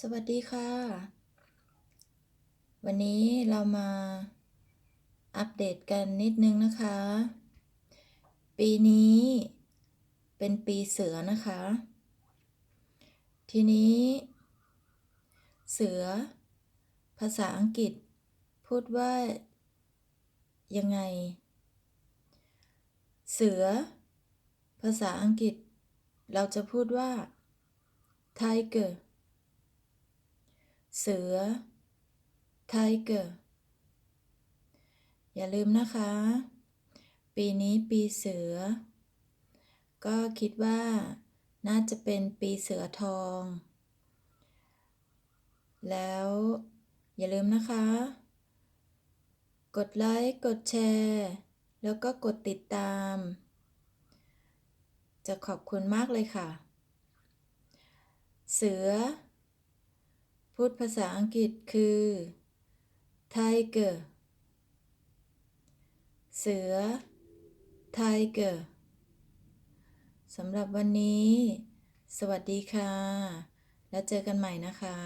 สวัสดีค่ะ วันนี้เรามาอัปเดตกันนิดนึงนะคะ ปีนี้เป็นปีเสือนะคะ ทีนี้ เสือ ภาษาอังกฤษ พูดว่า ยังไง เสือ ภาษาอังกฤษ เราจะพูดว่า tiger เสือ tiger อย่าลืมนะคะ ปีนี้ปีเสือ ก็คิดว่าน่าจะเป็นปีเสือทอง แล้วอย่าลืมนะคะ กดไลค์ กดแชร์ แล้วก็กดติดตาม จะขอบคุณมากเลยค่ะ เสือ พูดภาษาอังกฤษคือ tiger เสือ tiger สำหรับวันนี้ สวัสดีค่ะ แล้วเจอกันใหม่นะคะ